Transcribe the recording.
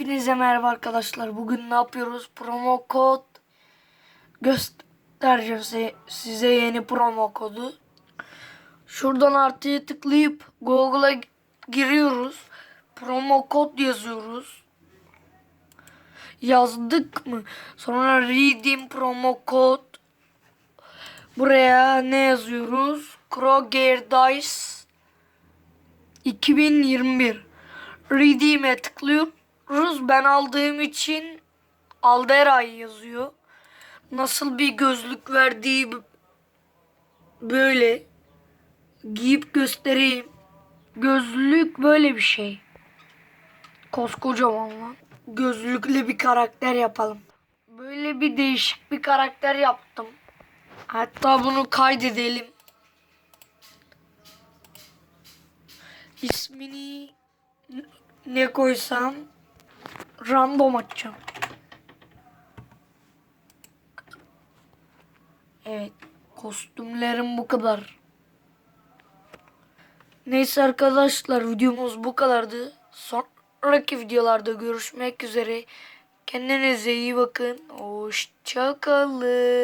Hepinize merhaba arkadaşlar. Bugün ne yapıyoruz? Promo kod göstereceğim size, size yeni promo kodu. Şuradan artıya tıklayıp Google'a giriyoruz. Promo kod yazıyoruz. Yazdık mı? Sonra redeem promo kod. Buraya ne yazıyoruz? Kroger Dice 2021 Redeem'e tıklıyoruz. Ben aldığım için Alderay yazıyor. Nasıl bir gözlük verdiği böyle. Giyip göstereyim. Gözlük böyle bir şey. Koskocaman lan. Gözlüklü bir karakter yapalım. Böyle bir değişik bir karakter yaptım. Hatta bunu kaydedelim. İsmini ne koysam random açacağım. Evet. Kostümlerim bu kadar. Neyse arkadaşlar videomuz bu kadardı. Sonraki videolarda görüşmek üzere. Kendinize iyi bakın. Hoşçakalın.